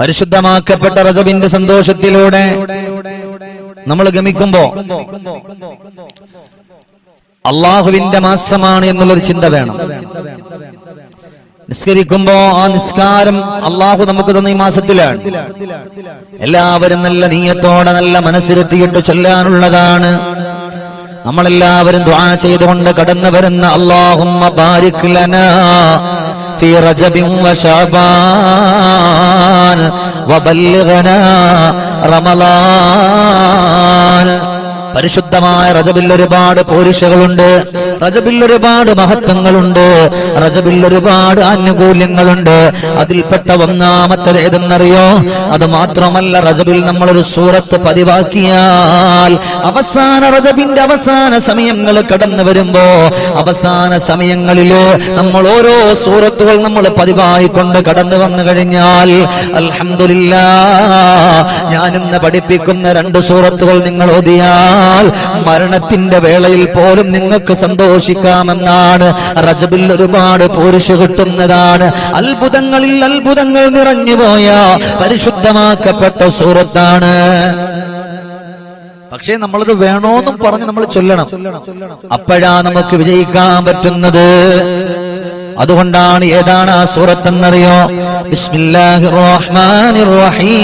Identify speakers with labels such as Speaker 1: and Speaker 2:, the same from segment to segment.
Speaker 1: പരിശുദ്ധമാക്കപ്പെട്ട റജബിന്റെ സന്തോഷത്തിലൂടെ നമ്മൾ ഗമിക്കുമ്പോ അള്ളാഹുവിന്റെ മാസമാണ് എന്നുള്ളൊരു ചിന്ത വേണം. നിസ്കരിക്കുമ്പോ ആ നിസ്കാരം അള്ളാഹു നമുക്ക് തന്ന ഈ മാസത്തിലാണ്. എല്ലാവരും നല്ല നീയത്തോടെ നല്ല മനസ്സിരുത്തിയിട്ട് ചൊല്ലാനുള്ളതാണ്. നമ്മളെല്ലാവരും ദ്വാ ചെയ്തുകൊണ്ട് കടന്നു വരുന്ന അള്ളാഹുമ്മ ബാരിക് ലനാ في رجب وشعبان وبلغنا رمضان. പരിശുദ്ധമായ റജബിൽ ഒരുപാട് പോരിഷകളുണ്ട്. റജബിൽ ഒരുപാട് മഹത്വങ്ങളുണ്ട്. റജബിൽ ഒരുപാട് ആനുകൂല്യങ്ങളുണ്ട്. അതിൽപ്പെട്ട ഒന്നാമത്തത് ഏതെന്നറിയോ? അത് മാത്രമല്ല റജബിൽ നമ്മളൊരു സൂറത്ത് പതിവാക്കിയാൽ അവസാന റജബിന്റെ അവസാന സമയങ്ങൾ കടന്നു വരുമ്പോ അവസാന സമയങ്ങളിൽ നമ്മൾ ഓരോ സൂറത്തുകൾ നമ്മൾ പതിവായിക്കൊണ്ട് കടന്നു വന്നു കഴിഞ്ഞാൽ അൽഹംദുലില്ലാ ഞാനിന്ന് പഠിപ്പിക്കുന്ന രണ്ട് സൂറത്തുകൾ നിങ്ങൾ ഓതിയാൽ മരണത്തിന്റെ വേളയിൽ പോലും നിങ്ങൾക്ക് സന്തോഷിക്കാമെന്നാണ്. റജബിൽ ഒരുപാട് പുരുഷ കിട്ടുന്നതാണ്. അത്ഭുതങ്ങളിൽ അത്ഭുതങ്ങൾ നിറഞ്ഞുപോയ പരിശുദ്ധമാക്കപ്പെട്ട സൂറത്താണ്. പക്ഷേ നമ്മളത് വേണോന്നും പറഞ്ഞ് നമ്മൾ ചൊല്ലണം. അപ്പോഴാ നമുക്ക് വിജയിക്കാൻ പറ്റുന്നത്. അതുകൊണ്ടാണ് ഏതാണ് ആ സൂറത്ത് എന്നറിയോ ബിസ്മില്ലാഹിർ റഹ്മാനിർ റഹീം.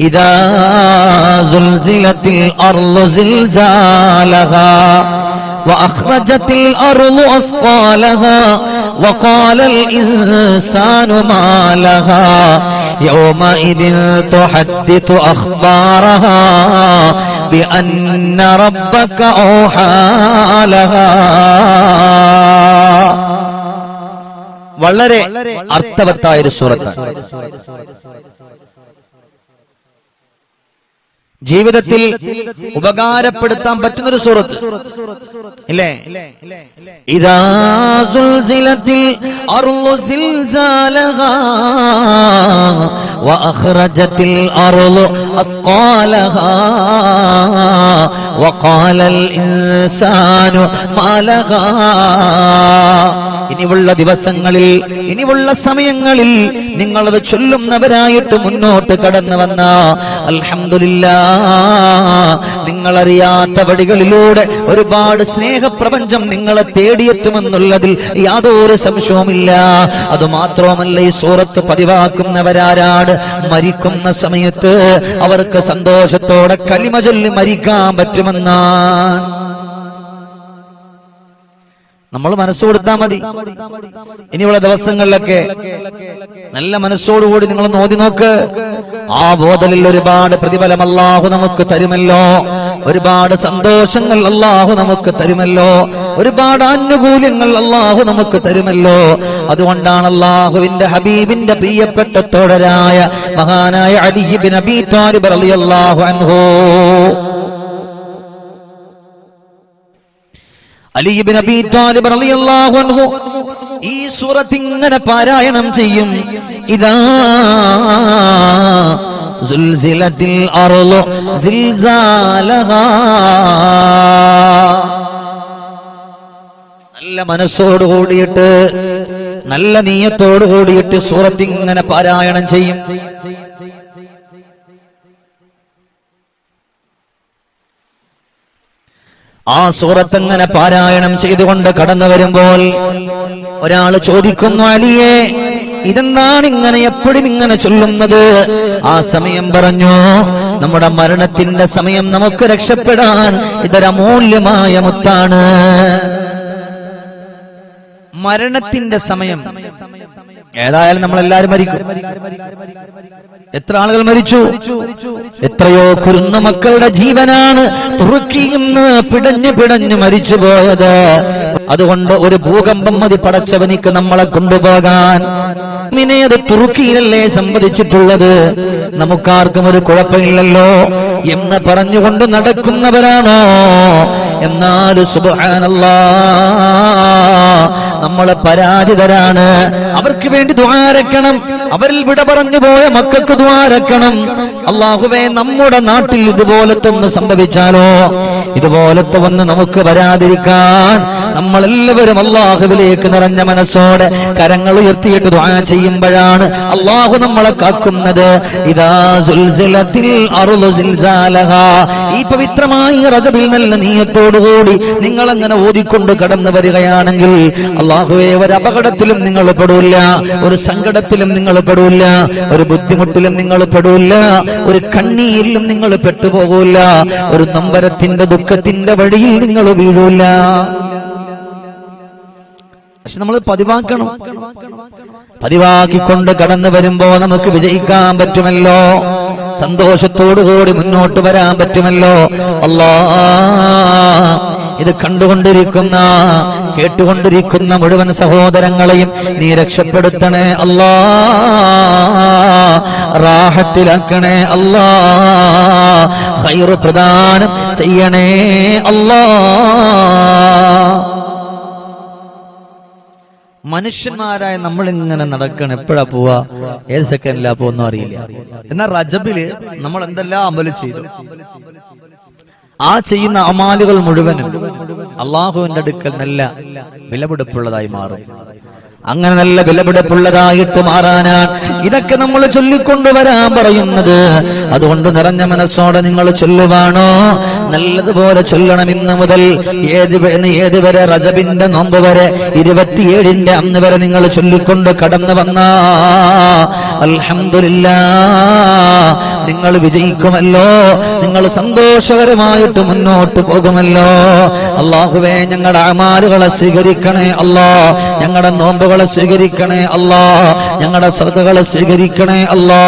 Speaker 1: إذا زلزلت الأرض زلزالها وأخرجت الأرض أثقالها وقال الإنسان ما لها يومئذ تحدث أخبارها بأن ربك أوحى لها വളരെ അർത്ഥവത്തായ ഒരു സൂറത്താണ് ജീവിതത്തിൽ ഉപകാരപ്പെടുത്താൻ പറ്റുന്ന ഒരു സൂറത്ത്. ഇല്ലേ? ഇതാ സുൽസിലത്തിൽ അർളു സിൽസാലഹ വഅഖ്റജത്തിൽ അർളു അസ്ഖാലഹ وقال الإنسان ما لها ഇനിയുള്ള ദിവസങ്ങളിൽ ഇനിയുള്ള സമയങ്ങളിൽ നിങ്ങളത് ചൊല്ലുന്നവരായിട്ട് മുന്നോട്ട് കടന്നു വന്ന അൽഹംദുലില്ല നിങ്ങളറിയാത്ത വഴികളിലൂടെ ഒരുപാട് സ്നേഹപ്രപഞ്ചം നിങ്ങളെ തേടിയെത്തുമെന്നുള്ളതിൽ യാതൊരു സംശയവുമില്ല അത് മാത്രവുമല്ല ഈ സൂറത്ത് പതിവാക്കുന്നവരാരാണ് മരിക്കുന്ന സമയത്ത് അവർക്ക് സന്തോഷത്തോടെ കലിമ ചൊല്ലി മരിക്കാൻ പറ്റുമെന്നാണ് നമ്മൾ മനസ്സ് കൊടുത്താൽ മതി. ഇനിയുള്ള ദിവസങ്ങളിലൊക്കെ നല്ല മനസ്സോടുകൂടി നിങ്ങൾ നോതി നോക്ക്. ആ ബോധലിൽ ഒരുപാട് പ്രതിഫലം അല്ലാഹു നമുക്ക് തരുമല്ലോ. ഒരുപാട് സന്തോഷങ്ങൾ അല്ലാഹു നമുക്ക് തരുമല്ലോ. ഒരുപാട് ആനുകൂല്യങ്ങൾ അല്ലാഹു നമുക്ക് തരുമല്ലോ. അതുകൊണ്ടാണ് അല്ലാഹുവിന്റെ ഹബീബിന്റെ പ്രിയപ്പെട്ട തോഴരായ മഹാനായ അലിഹിബിൻ അബി താലിബ് റളിയല്ലാഹു അൻഹു അലിബിൻ റളിയല്ലാഹു അൻഹു ഈ സൂറത്ത് ഇങ്ങനെ പാരായണം ചെയ്യും. ഇതാ നല്ല മനസ്സോട് കൂടിയിട്ട് നല്ല നീയത്തോട് കൂടിയിട്ട് സൂറത്ത് ഇങ്ങനെ പാരായണം ചെയ്യും. ആ സൂറത്ത് ഇങ്ങനെ പാരായണം ചെയ്തുകൊണ്ട് കടന്നു വരുമ്പോൾ ഒരാൾ ചോദിക്കുന്നു അലിയെ ഇതെന്താണ് ഇങ്ങനെ എപ്പോഴും ഇങ്ങനെ ചൊല്ലുന്നത്? ആ സമയം പറഞ്ഞു നമ്മുടെ മരണത്തിന്റെ സമയം നമുക്ക് രക്ഷപ്പെടാൻ ഇതൊരമൂല്യമായ മുത്താണ്. മരണത്തിന്റെ സമയം ഏതായാലും നമ്മൾ എല്ലാരും മരിക്കും. എത്ര ആളുകൾ മരിച്ചു? എത്രയോ കുരുന്ന മക്കളുടെ ജീവനാണ് തുറുക്കിയിൽ നിന്ന് പിടഞ്ഞു പിടഞ്ഞു മരിച്ചു പോയത്. അതുകൊണ്ട് ഒരു ഭൂകമ്പം മതി പടച്ചവനിക്ക് നമ്മളെ കൊണ്ടുപോകാൻ. മിനെ അത് തുറുക്കിയിലല്ലേ സംവദിച്ചിട്ടുള്ളത് നമുക്കാർക്കും ഒരു കുഴപ്പമില്ലല്ലോ. എന്ന് പറഞ്ഞുകൊണ്ട് നടക്കുന്നവരാണോ? എന്നാൽ സുബാനല്ലാ നമ്മളെ പരാജിതരാണ്. അവർക്ക് വേണ്ടി ദ്വാരക്കണം അവരിൽ വിട പറഞ്ഞു പോയ മക്കൾക്ക് ദ്വാരക്കണം അള്ളാഹുവേ നമ്മുടെ നാട്ടിൽ ഇതുപോലത്തെ ഒന്ന് സംഭവിച്ചാലോ? ഇതുപോലത്തെ ഒന്ന് നമുക്ക് വരാതിരിക്കാൻ നമ്മളെല്ലാവരും അള്ളാഹുവിലേക്ക് നിറഞ്ഞ മനസ്സോടെ കരങ്ങൾ ഉയർത്തിയിട്ട് ദ്വാ ചെയ്യുമ്പോഴാണ് അള്ളാഹു നമ്മളെ കാക്കുന്നത്. ഇതാ. ഈ പവിത്രമായ റജബിൽ നല്ല നീയത്തോടുകൂടി നിങ്ങൾ അങ്ങനെ ഓതിക്കൊണ്ട് കടന്നു വരികയാണെങ്കിൽ അള്ളാഹുവെ ഒരു അപകടത്തിലും നിങ്ങൾ പെടൂല്ല ഒരു സങ്കടത്തിലും നിങ്ങൾ പെടൂല്ല ഒരു ബുദ്ധിമുട്ടിലും നിങ്ങൾ പെടൂല്ല ഒരു കണ്ണീരിലും നിങ്ങൾ പെട്ടുപോകൂല ഒരു നമ്പരത്തിന്റെ ദുഃഖത്തിന്റെ വഴിയിൽ നിങ്ങൾ വീഴൂല. പക്ഷെ നമ്മൾ പതിവാക്കണം. പതിവാക്കിക്കൊണ്ട് കടന്നു വരുമ്പോ നമുക്ക് വിജയിക്കാൻ പറ്റുമല്ലോ. സന്തോഷത്തോടുകൂടി മുന്നോട്ട് വരാൻ പറ്റുമല്ലോ. അല്ലാ ഇത് കണ്ടുകൊണ്ടിരിക്കുന്ന കേട്ടുകൊണ്ടിരിക്കുന്ന മുഴുവൻ സഹോദരങ്ങളെയും നീ രക്ഷപ്പെടുത്തണേ അല്ലാ. റാഹത്തിലാക്കണേ അല്ലാ. ഹൈറു പ്രദാനം ചെയ്യണേ അല്ലാ. മനുഷ്യന്മാരായ നമ്മൾ ഇങ്ങനെ നടക്കണം എപ്പോഴാ പോവാ? ഏത് സെക്കൻഡിലാ പോവെന്നും അറിയില്ല. എന്നാൽ റജബിൽ നമ്മൾ എന്തെല്ലാം അമൽ ചെയ്തു? ആ ചെയ്യുന്ന അമാലുകൾ മുഴുവനും അള്ളാഹുവിന്റെ അടുക്കൽ നല്ല വിലപിടിപ്പുള്ളതായി മാറും. അങ്ങനെ നല്ല വിലപിടിപ്പുള്ളതായിട്ട് മാറാനാണ് ഇതൊക്കെ നമ്മൾ ചൊല്ലിക്കൊണ്ടുവരാൻ പറയുന്നത്. അതുകൊണ്ട് നിറഞ്ഞ മനസ്സോടെ നിങ്ങൾ ചൊല്ലുവാണോ? നല്ലതുപോലെ ചൊല്ലണം ഇന്ന് മുതൽ. ഏത് ഏത് വരെ? റജബിന്റെ നോമ്പ് വരെ. ഇരുപത്തിയേഴിന്റെ അന്ന് വരെ നിങ്ങൾ ചൊല്ലിക്കൊണ്ട് കടന്നു വന്ന. അൽഹമില്ല നിങ്ങൾ വിജയിക്കുമല്ലോ. നിങ്ങൾ സന്തോഷകരമായിട്ട് മുന്നോട്ട് പോകുമല്ലോ. അള്ളാഹുവേ ഞങ്ങളുടെ അമാലുകളെ സ്വീകരിക്കണേ അല്ലാ. ഞങ്ങളുടെ നോമ്പുകളെ സ്വീകരിക്കണേ അല്ലാ. ഞങ്ങളുടെ ശ്രദ്ധകളെ സ്വീകരിക്കണേ അല്ലാ.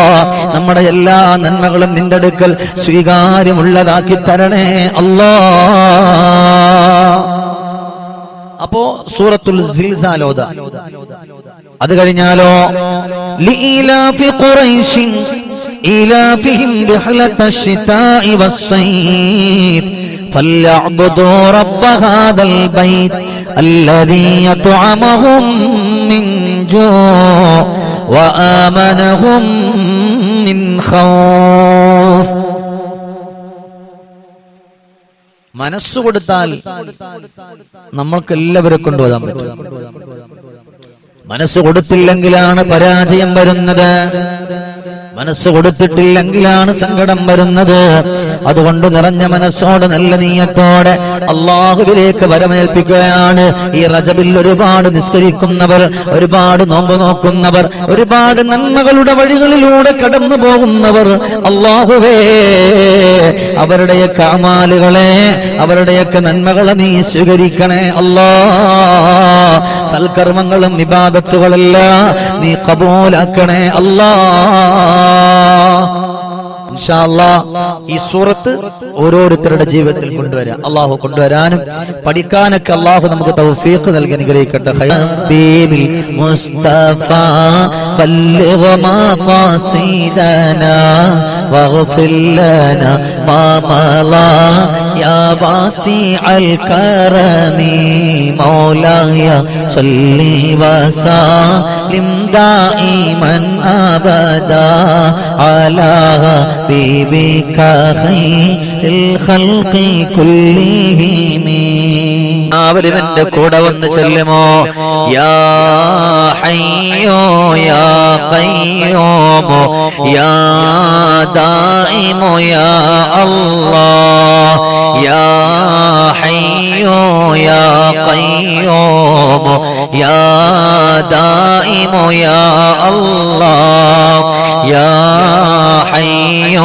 Speaker 1: നമ്മുടെ എല്ലാ നന്മകളും നിന്റെ അടുക്കൽ സ്വീകാര്യമുള്ളതാക്കി തരണേ അല്ലാ. അപ്പോ സൂറത്തുൽ സിൽസാലോദ അത് കഴിഞ്ഞാലോ ലീലാഫി إيلافهم رحلة الشتاء والصيف فليعبدوا رب هذا البيت الذي يطعمهم من جوع وآمنهم من خوف മനസ്സ് കൊടുത്താൽ നമ്മൾക്ക് എല്ലാവരെ കൊണ്ടുപോകാൻ പറ്റും മനസ്സ് കൊടുത്തില്ലെങ്കിലാണ് പരാജയം വരുന്നത് മനസ്സ് കൊടുത്തിട്ടില്ലെങ്കിലാണ് സങ്കടം വരുന്നത്. അതുകൊണ്ട് നിറഞ്ഞ മനസ്സോടെ നല്ല നീയത്തോടെ അള്ളാഹുവിലേക്ക് വരമേൽപ്പിക്കുകയാണ്. ഈ റജബിൽ ഒരുപാട് നിസ്കരിക്കുന്നവർ ഒരുപാട് നോമ്പ് നോക്കുന്നവർ ഒരുപാട് നന്മകളുടെ വഴികളിലൂടെ കടന്നു പോകുന്നവർ അള്ളാഹുവേ. അവരുടെയൊക്കെ അമാലുകളെ അവരുടെയൊക്കെ നന്മകളെ നീ സ്വീകരിക്കണേ അല്ലാ. സൽക്കർമ്മങ്ങളും വിവാദത്തുകളെല്ലാം നീ കബൂലാക്കണേ അല്ലാ. ഈ സൂറത്ത് ഓരോരുത്തരുടെ ജീവിതത്തിൽ കൊണ്ടുവരാം. അള്ളാഹു കൊണ്ടുവരാനും പഠിക്കാനൊക്കെ അള്ളാഹു നമുക്ക് തൗഫീഖ് നൽകി അനുഗ്രഹിക്കട്ടെ. മുസ്തഫ واغفر لنا ما مضى يا واسع الكرم مولاي صل وسلم دائما ابدا على حبيبك خير الخلق كلهم അവരും എന്റെ കൂടെ വന്ന് ചെല്ലുമോ? യാ ഹയ്യോ യാ കയ്യോമോ യാ ദായിമോ യാ അല്ലാഹ്? യാ ഹയ്യോ യാ കയ്യോമോ യാ ദായിമോ യാ അല്ലാഹ്? യാ ഹയ്യോ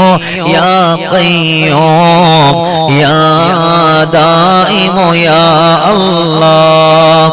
Speaker 1: يا قيوم يا دائم يا الله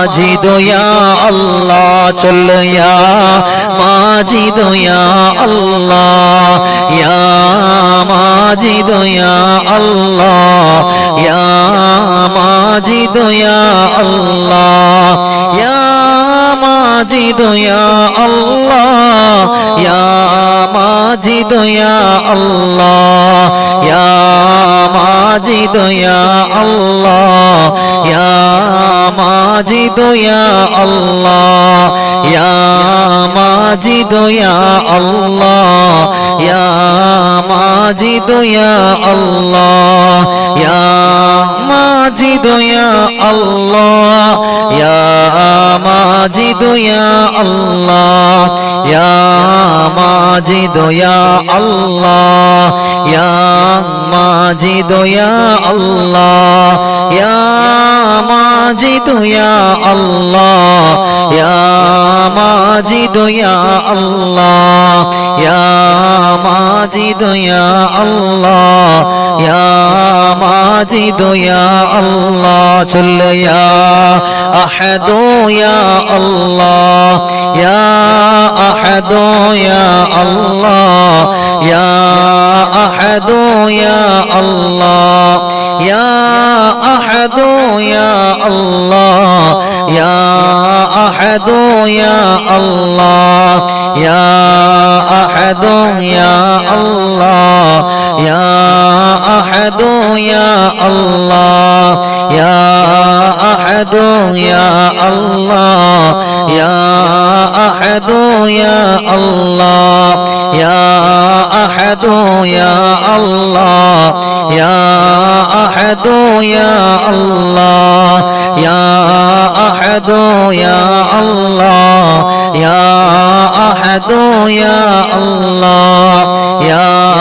Speaker 1: മാജിദു യാ അല്ലാ ചൊല്ല് യാ മാജിദു യാ അല്ലാ യാ മാജിദു യാ അല്ലാ യാ മാജിദു യാ അല്ലാ യാ മാജിദു യാ അല്ലാ യാ മാജിദു യാ അല്ലാ യാ മാജിദു അല്ലാ യാ মাজিদ ইয়া আল্লাহ। ইয়া মাজিদ ইয়া আল্লাহ। ইয়া মাজিদ ইয়া আল্লাহ। ইয়া মাজিদ ইয়া আল্লাহ। ইয়া মাজিদ ইয়া আল্লাহ। ইয়া মাজিদ ইয়া আল্লাহ। ইয়া মাজিদ ইয়া আল্লাহ। ইয়া ماجد يا الله يا ماجد يا الله يا ماجد يا الله يا ماجد يا الله صل يا أحد يا الله يا أحد يا الله يا أحد يا الله يا أحد يا الله يا أحد يا الله يا أحد يا الله يا أحد يا الله يا أحد يا الله يا أحد يا الله يا أحد يا الله يا أحد يا الله. يا أحد يا الله. يا أحد يا الله. يا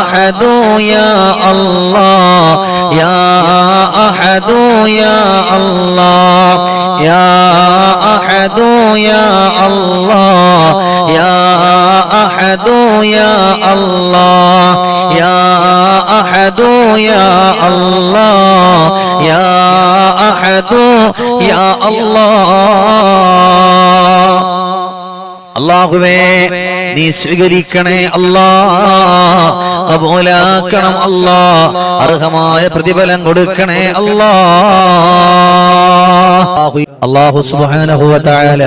Speaker 1: أحد يا الله. يا أحد يا الله. يا أحد يا الله. يا أحد يا الله. يا أحد يا الله يا أحد يا الله അള്ളാഹുവേ നീ സ്വീകരിക്കണേ അല്ലാ കബൂലാക്കണം അല്ലാ അർഹമായ പ്രതിഫലം കൊടുക്കണേ അല്ലാ അള്ളാഹു തആല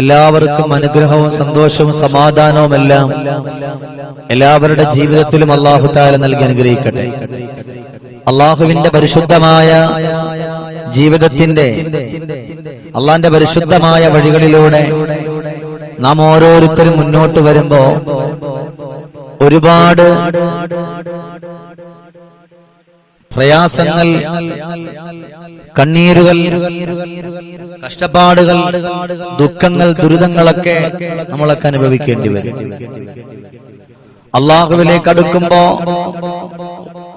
Speaker 1: എല്ലാവർക്കും അനുഗ്രഹവും സന്തോഷവും സമാധാനവും എല്ലാം എല്ലാവരുടെ ജീവിതത്തിലും അള്ളാഹു താല നൽകി അനുഗ്രഹിക്കട്ടെ. അള്ളാഹുവിന്റെ പരിശുദ്ധമായ ജീവിതത്തിന്റെ അള്ളാന്റെ പരിശുദ്ധമായ വഴികളിലൂടെ നാം ഓരോരുത്തരും മുന്നോട്ട് വരുമ്പോ ഒരുപാട് പ്രയാസങ്ങൾ കണ്ണീരുകൾ കഷ്ടപ്പാടുകൾ ദുഃഖങ്ങൾ ദുരിതങ്ങളൊക്കെ നമ്മളൊക്കെ അനുഭവിക്കേണ്ടി വരും. അള്ളാഹുവിലേക്ക് അടുക്കുമ്പോ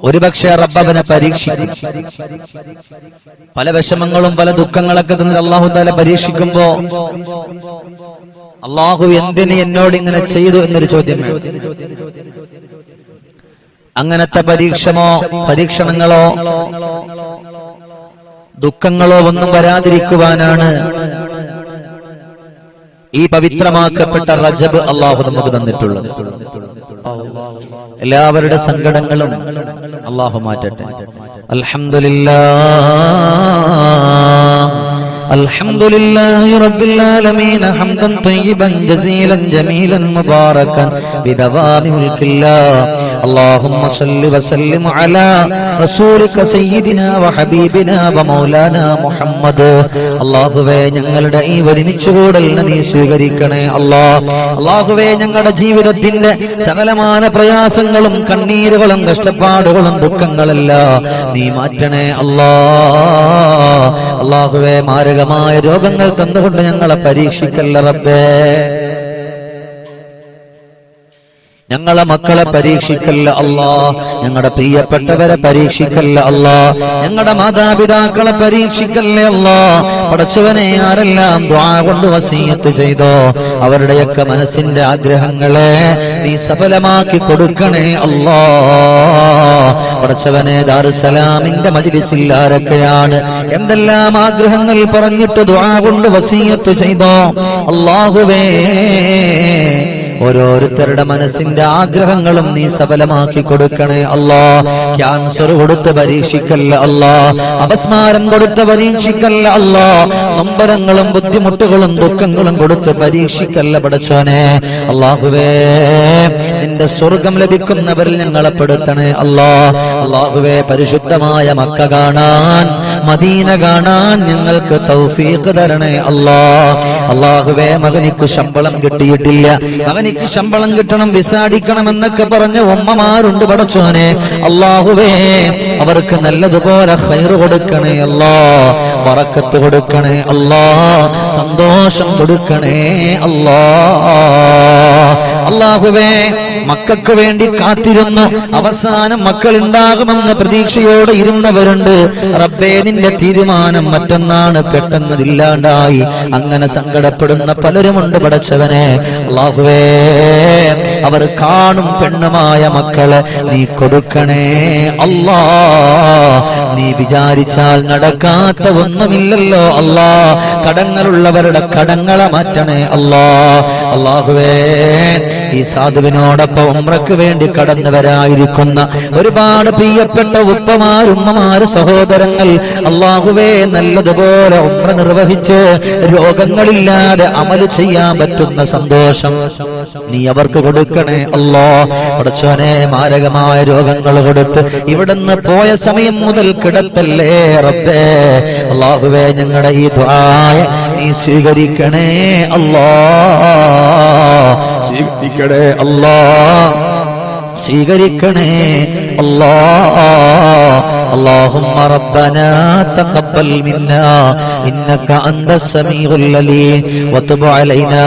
Speaker 1: ഒരുപക്ഷെ റബ്ബവനെ പരീക്ഷിക്കും. പല വിഷമങ്ങളും പല ദുഃഖങ്ങളൊക്കെ തന്നെ അള്ളാഹു താല പരീക്ഷിക്കുമ്പോ അള്ളാഹു എന്തിന് എന്നോട് ഇങ്ങനെ ചെയ്തു എന്നൊരു ചോദ്യം അങ്ങനത്തെ പരീക്ഷമോ പരീക്ഷണങ്ങളോ ദുഃഖങ്ങളോ ഒന്നും വരാതിരിക്കുവാനാണ് ഈ പവിത്രമാക്കപ്പെട്ട റജബ് അള്ളാഹു നമുക്ക് തന്നിട്ടുള്ളത് എല്ലാവരുടെ സങ്കടങ്ങളും അള്ളാഹു മാറ്റട്ടെ അൽഹംദുലില്ലാ الحمد لله رب العالمين حمدا طيبا جزيلا جميلا مباركا بدوام ملك الله اللهم صل وسلم على رسولك سيدنا وحبيبنا ومولانا മുഹമ്മദ് അള്ളാഹുവേ ഞങ്ങളുടെ ഈ ഒരുമിച്ച് കൂടലിനെ നീ സ്വീകരിക്കണേ അല്ലാ അള്ളാഹുവേ ഞങ്ങളുടെ ജീവിതത്തിന്റെ സകലമാന പ്രയാസങ്ങളും കണ്ണീരുകളും കഷ്ടപ്പാടുകളും ദുഃഖങ്ങളെല്ലാം നീ മാറ്റണേ അല്ലാ അള്ളാഹുവേ മാരകമായ രോഗങ്ങൾ തന്നുകൊണ്ട് ഞങ്ങളെ പരീക്ഷിക്കല്ല റബ്ബേ ഞങ്ങളെ മക്കളെ പരീക്ഷിക്കല്ല അല്ലാ. ഞങ്ങളുടെ പ്രിയപ്പെട്ടവരെ പരീക്ഷിക്കല്ല അല്ലാ. ഞങ്ങളുടെ മാതാപിതാക്കളെ പരീക്ഷിക്കല്ലേ അല്ലാ. പടച്ചവനെ ആരെല്ലാം ദ്വാ കൊണ്ട് വസീയത്ത് ചെയ്തോ? അവരുടെയൊക്കെ മനസ്സിന്റെ ആഗ്രഹങ്ങളെ നീ സഫലമാക്കി കൊടുക്കണേ അല്ലാ. പടച്ചവനെ ദാറുസലാമിന്റെ മജിലിസിൽ ആരൊക്കെയാണ്? എന്തെല്ലാം ആഗ്രഹങ്ങൾ പറഞ്ഞിട്ട് ദ്വാ കൊണ്ട് വസീയത്ത് ചെയ്തോ? അള്ളാഹുവേ ഓരോരുത്തരുടെ മനസ്സിന്റെ ആഗ്രഹങ്ങളും നീ സഫലമാക്കി കൊടുക്കണേ അല്ലാ. ക്യാൻസർ കൊടുത്ത് പരീക്ഷിക്കല്ല അല്ലാ. അപസ്മാരം കൊടുത്ത് പരീക്ഷിക്കല്ല അല്ലാ. നൊമ്പരങ്ങളും ബുദ്ധിമുട്ടുകളും ദുഃഖങ്ങളും കൊടുത്ത് പരീക്ഷിക്കല്ല പടച്ചോനെ. അള്ളാഹുവേ നിന്റെ സ്വർഗം ലഭിക്കുന്നവരിൽ ഞങ്ങളെ പെടുത്തണേ അല്ലാ. അള്ളാഹുവേ പരിശുദ്ധമായ മക്ക കാണാൻ മദീന കാണാൻ ഞങ്ങൾക്ക് തൗഫീഖ് തരണേ അല്ലാ. അള്ളാഹുവേ മകനിക്ക് ശമ്പളം കിട്ടിയിട്ടില്ല. മകനിക്ക് ശമ്പളം കിട്ടണം വിസാടിക്കണം എന്നൊക്കെ പറഞ്ഞ ഉമ്മമാരുണ്ട് പടച്ചോനെ അള്ളാഹുവേ അവർക്ക് നല്ലതുപോലെ ഹൈറ് കൊടുക്കണേ അല്ലാ. വറക്കത്ത് കൊടുക്കണേ അല്ലാ. സന്തോഷം കൊടുക്കണേ അല്ലാ. അള്ളാഹുവേ മക്കൾക്ക് വേണ്ടി കാത്തിരുന്നു. അവസാനം മക്കൾ ഉണ്ടാകുമെന്ന പ്രതീക്ഷയോടെ ഇരുന്നവരുണ്ട്. റബ്ബേ നിന്റെ തീരുമാനം മറ്റൊന്നാണ്. പെട്ടെന്നതില്ലാണ്ടായി അങ്ങനെ സങ്കടപ്പെടുന്ന പലരുമുണ്ട് പടച്ചവനെ. അള്ളാഹുവേ അവർ കാണും പെണ്ണുമായ മക്കളെ നീ കൊടുക്കണേ. അല്ലാ നീ വിചാരിച്ചാൽ നടക്കാത്ത ഒന്നുമില്ലല്ലോ അല്ലാ കടങ്ങളുള്ളവരുടെ കടങ്ങളെ മാറ്റണേ. അല്ലാ അള്ളാഹുവേ ഈ സാധുവിനോടൊപ്പം ഉമ്രക്ക് വേണ്ടി കടന്നവരായിരിക്കുന്ന ഒരുപാട് പ്രിയപ്പെട്ട ഉപ്പമാരുമ്മമാര് സഹോദരങ്ങൾ അള്ളാഹുവേ നല്ലതുപോലെ ഉമ്ര നിർവഹിച്ച് രോഗങ്ങളില്ലാതെ അമൽ ചെയ്യാൻ പറ്റുന്ന സന്തോഷം. നീ അവർക്ക് കൊടുക്കണേ അല്ലോ പടച്ചോനെ മാരകമായ രോഗങ്ങൾ കൊടുത്ത് ഇവിടുന്ന് പോയ സമയം മുതൽ കിടത്തല്ലേ റബ്ബേ അള്ളാഹുവേ ഞങ്ങളുടെ ഈ ദ്വായ നീ സ്വീകരിക്കണേ അല്ലാ സ്വീകരിക്കണേ അല്ലാ സ്വീകരിക്കണേ അല്ലാ اللهم ربنا تقبل منا إنك أنت السميع العليم وتب علينا